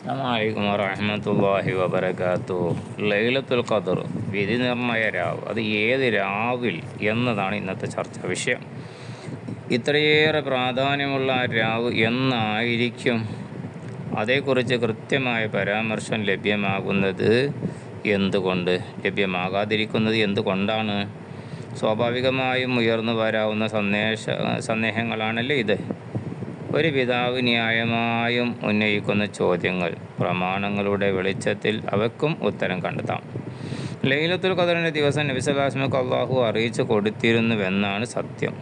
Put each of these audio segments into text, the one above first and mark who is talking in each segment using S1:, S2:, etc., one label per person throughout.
S1: അസ്സലാമലൈക്കും വറഹമത്തല്ലാഹി വബർക്കാത്തു ലൈലത്തുൽ ഖദർ വിധി നിർണയ രാവ്. അത് ഏത് രാവിൽ എന്നതാണ് ഇന്നത്തെ ചർച്ചാ വിഷയം. ഇത്രയേറെ പ്രാധാന്യമുള്ള രാവ് എന്നായിരിക്കും അതേക്കുറിച്ച് കൃത്യമായ പരാമർശം ലഭ്യമാകുന്നത് എന്തുകൊണ്ട്? ലഭ്യമാകാതിരിക്കുന്നത് എന്തുകൊണ്ടാണ്? സ്വാഭാവികമായും ഉയർന്നു വരാവുന്ന സന്ദേശ സന്ദേഹങ്ങളാണല്ലേ ഇത്. ഒരു പിതാവ് ന്യായമായും ഉന്നയിക്കുന്ന ചോദ്യങ്ങൾ പ്രമാണങ്ങളുടെ വെളിച്ചത്തിൽ അവക്കും ഉത്തരം കണ്ടെത്താം. ലൈലത്തുൽ ഖദറിന്റെ ദിവസം നബിസലാസ്മക്ക് അള്ളാഹു അറിയിച്ചു കൊടുത്തിരുന്നുവെന്നാണ് സത്യം.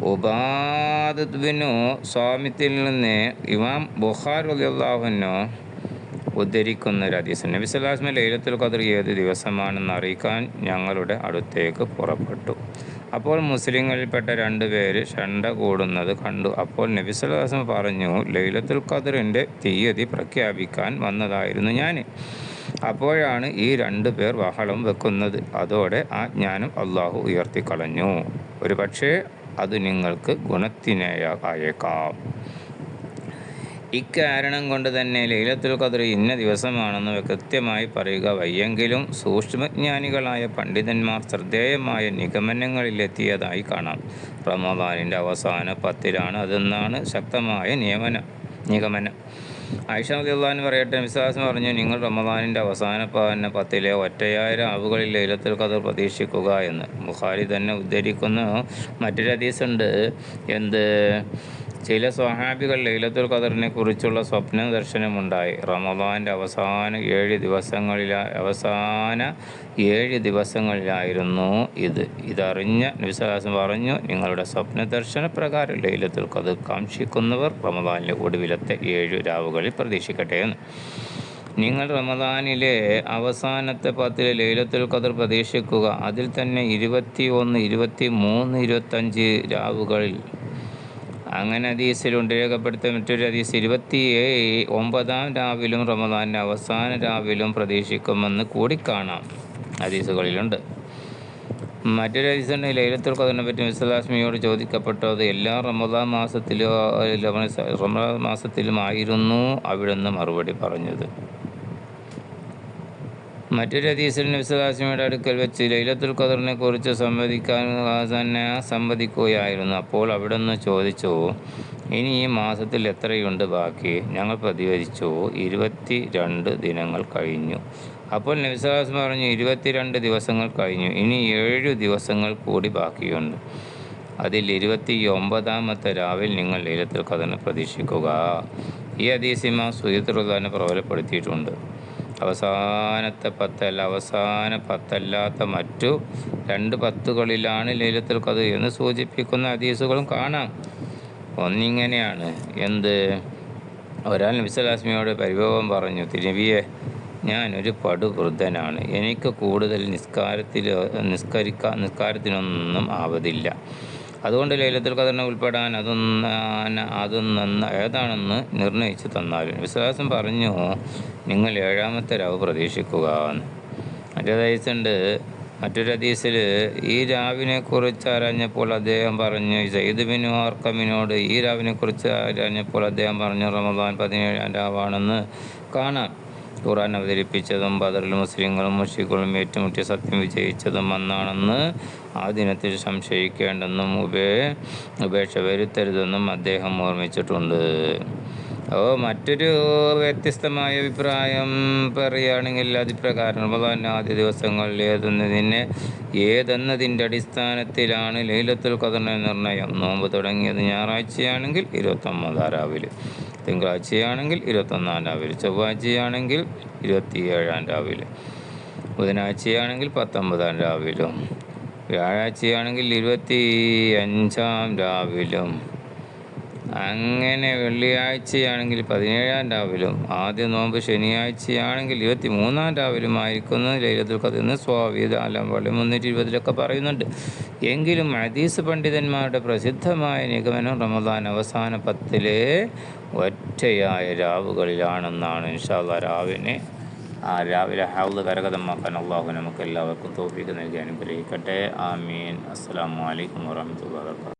S1: ഉപാദുബിനു സ്വാമിത്തിൽ നിന്ന് ഇമാം ബുഖാർ അള്ളാഹുനോ ഉദ്ധരിക്കുന്ന ഒരു ഹദീസ്. നബി ലൈലത്തുൽ ഖദർ ഏത് ദിവസമാണെന്ന് അറിയിക്കാൻ ഞങ്ങളുടെ അടുത്തേക്ക് പുറപ്പെട്ടു. അപ്പോൾ മുസ്ലിങ്ങളിൽപ്പെട്ട രണ്ട് പേര് ഷണ്ട കൂടുന്നത് കണ്ടു. അപ്പോൾ നബിസ്വലാസം പറഞ്ഞു ലൈലത്തുൽ ഖദറിന്റെ തീയതി പ്രഖ്യാപിക്കാൻ വന്നതായിരുന്നു ഞാൻ. അപ്പോഴാണ് ഈ രണ്ടു പേർ ബഹളം വെക്കുന്നത്. അതോടെ ആ ജ്ഞാനം അള്ളാഹു ഉയർത്തിക്കളഞ്ഞു. ഒരു പക്ഷേ അത് നിങ്ങൾക്ക് ഗുണത്തിനേയായേക്കാം ഇക്കാരണം കൊണ്ട് തന്നെ ലൈലത്തുൽ ഖദർ ഇന്ന ദിവസമാണെന്ന് കൃത്യമായി പറയുക വയ്യെങ്കിലും സൂക്ഷ്മജ്ഞാനികളായ പണ്ഡിതന്മാർ ശ്രദ്ധേയമായ നിഗമനങ്ങളിലെത്തിയതായി കാണാം. റമദാനിന്റെ അവസാന പത്തിലാണ് അതെന്നാണ് ശക്തമായ നിയമനം നിഗമനം. ആയിഷ അള്ളഹാൻ പറയട്ടെ വിശ്വാസം പറഞ്ഞു നിങ്ങൾ റമദാനിന്റെ അവസാന പതിനെ പത്തിലെ ഒറ്റയായിരം ആവുകളിൽ ലൈലത്തുൽ ഖദർ പ്രതീക്ഷിക്കുക എന്ന്. ബുഖാരി തന്നെ ഉദ്ധരിക്കുന്ന മറ്റൊരു ഹദീസുണ്ട്. എന്ത്? ചില സ്വഹാബികൾ ലൈലത്തുൽ ഖദറിനെ കുറിച്ചുള്ള സ്വപ്ന ദർശനമുണ്ടായി. റമദാന്റെ അവസാന ഏഴ് ദിവസങ്ങളിലാ അവസാന ഏഴ് ദിവസങ്ങളിലായിരുന്നു ഇത്. ഇതറിഞ്ഞ നബിസ്വലാസം പറഞ്ഞു നിങ്ങളുടെ സ്വപ്ന ദർശന പ്രകാരം ലൈലത്തുൽ ഖദർ കാംക്ഷിക്കുന്നവർ റമദാനിലെ ഒടുവിലത്തെ ഏഴ് രാവുകളിൽ പ്രതീക്ഷിക്കട്ടെ എന്ന്. നിങ്ങൾ റമദാനിലെ അവസാനത്തെ പത്തിലെ ലൈലത്തുൽ ഖദർ പ്രതീക്ഷിക്കുക. അതിൽ തന്നെ ഇരുപത്തി ഒന്ന് ഇരുപത്തി മൂന്ന് ഇരുപത്തഞ്ച് രാവുകളിൽ അങ്ങനെ ഹദീസിലുണ്ട് രേഖപ്പെടുത്തിയ മറ്റൊരു ഹദീസ് ഇരുപത്തി ഒമ്പതാം രാവിലും റമദാന്റെ അവസാന രാവിലും പ്രതീക്ഷിക്കുമെന്ന് കൂടി കാണാം. ഹദീസുകളിലുണ്ട്. മറ്റൊരു ഹദീസുണ്ട് ലൈലത്തുൽ ഖദറിനെ പറ്റി മിസ്ലാസ്മിയോട് ചോദിക്കപ്പെട്ടത് എല്ലാ റമദാൻ മാസത്തിലും റമദാൻ മാസത്തിലുമായിരുന്നു അവിടുന്ന് മറുപടി പറഞ്ഞത്. മറ്റൊരു ഹദീസിൽ നബ്സുലാസ്മിയുടെ അടുക്കൽ വെച്ച് ലൈലത്തുൽ ഖദറിനെ കുറിച്ച് സംവദിക്കാൻ തന്നെ സംവദിക്കുകയായിരുന്നു. അപ്പോൾ അവിടെ നിന്ന് ചോദിച്ചു ഇനി ഈ മാസത്തിൽ എത്രയുണ്ട് ബാക്കി? ഞങ്ങൾ പ്രതികരിച്ചു ഇരുപത്തി രണ്ട് ദിനങ്ങൾ കഴിഞ്ഞു. അപ്പോൾ നബ്സുലാസ് പറഞ്ഞു ഇരുപത്തിരണ്ട് ദിവസങ്ങൾ കഴിഞ്ഞു ഇനി ഏഴു ദിവസങ്ങൾ കൂടി ബാക്കിയുണ്ട്. അതിൽ ഇരുപത്തി ഒമ്പതാമത്തെ രാവിൽ നിങ്ങൾ ലൈലത്തുൽ ഖദറിനെ പ്രതീക്ഷിക്കുക. ഈ ഹദീസിമ തന്നെ പ്രബലപ്പെടുത്തിയിട്ടുണ്ട് അവസാനത്തെ പത്തല്ല അവസാന പത്തല്ലാത്ത മറ്റു രണ്ട് പത്തുകളിലാണ് ലൈലത്തുൽ ഖദർ എന്ന് സൂചിപ്പിക്കുന്ന ഹദീസുകളും കാണാം. ഒന്നിങ്ങനെയാണ്. എന്ത്? ഒരാൾ നബിസലാസ്മിയോട് പരിഭവം പറഞ്ഞു തിരുവിയെ ഞാനൊരു പടുവൃദ്ധനാണ്. എനിക്ക് കൂടുതൽ നിസ്കാരത്തിൽ നിസ്കരിക്കാൻ നിസ്കാരത്തിനൊന്നും ആവതില്ല. അതുകൊണ്ട് ലൈലത്തുൽ ഖദറിനെ ഉൾപ്പെടാൻ അതൊന്ന് അതൊന്ന് ഏതാണെന്ന് നിർണയിച്ചു തന്നാലും വിശ്വാസം പറഞ്ഞു നിങ്ങൾ ഏഴാമത്തെ രാവ് പ്രതീക്ഷിക്കുക. മറ്റൊരു ഹദീസുണ്ട് മറ്റൊരു ഹദീസിൽ ഈ രാവിനെ കുറിച്ച് അറിഞ്ഞപ്പോൾ അദ്ദേഹം പറഞ്ഞു സെയ്ദ് ബിനു അർക്കമിനോട് ഈ രാവിനെ കുറിച്ച് അറിഞ്ഞപ്പോൾ അദ്ദേഹം പറഞ്ഞു റമദാൻ പതിനേഴാം രാവാണെന്ന് കാണാം. ഖുറാൻ അവതരിപ്പിച്ചതും ബദറിൽ മുസ്ലിങ്ങളും മുഷികളും ഏറ്റുമുട്ടി സത്യം വിജയിച്ചതും അന്നാണെന്ന് ആ ദിനത്തിൽ സംശയിക്കേണ്ടെന്നും ഉപേ ഉപേക്ഷ വരുത്തരുതെന്നും അദ്ദേഹം ഓർമ്മിച്ചിട്ടുണ്ട്. ഓ മറ്റൊരു വ്യത്യസ്തമായ അഭിപ്രായം പറയുകയാണെങ്കിൽ അതിപ്രകാരം. റമദാൻ ആദ്യ ദിവസങ്ങളിൽ ഏതെന്നതിനെ ഏതെന്നതിന്റെ അടിസ്ഥാനത്തിലാണ് ലൈലത്തുൽ ഖദറിന്റെ നിർണയം. നോമ്പ് തുടങ്ങിയത് ഞായറാഴ്ചയാണെങ്കിൽ ഇരുപത്തൊമ്പതാം രാവിലെ. തിങ്കളാഴ്ചയാണെങ്കിൽ ഇരുപത്തൊന്നാം രാവിലെ ചൊവ്വാഴ്ചയാണെങ്കിൽ ഇരുപത്തിയേഴാം രാവിലെ ബുധനാഴ്ചയാണെങ്കിൽ പത്തൊമ്പതാം രാവിലും വ്യാഴാഴ്ചയാണെങ്കിൽ ഇരുപത്തി അഞ്ചാം രാവിലും അങ്ങനെ വെള്ളിയാഴ്ചയാണെങ്കിൽ പതിനേഴാം രാവിലും ആദ്യ നോമ്പ് ശനിയാഴ്ചയാണെങ്കിൽ ഇരുപത്തി മൂന്നാം രാവിലുമായിരിക്കുന്നു. ലൈലത്തുൽ സ്വാവിത അലം പള്ളി മുന്നൂറ്റി ഇരുപതിലൊക്കെ പറയുന്നുണ്ട്. എങ്കിലും ഹദീസ് പണ്ഡിതന്മാരുടെ പ്രസിദ്ധമായ നിഗമനം റമദാൻ അവസാന പത്തിലെ ഒറ്റയായ രാവുകളിലാണെന്നാണ് ഇൻഷാല്ല രാവിനെ ആ രാവിലെ ഹൗദ് കരകതമാക്കാൻ അള്ളാഹു നമുക്ക് എല്ലാവർക്കും തോപ്പിക്ക് നൽകി അനുഗ്രഹിക്കട്ടെ. ആമീൻ. അസ്സാം വലൈക്കും വർക്കാത്തു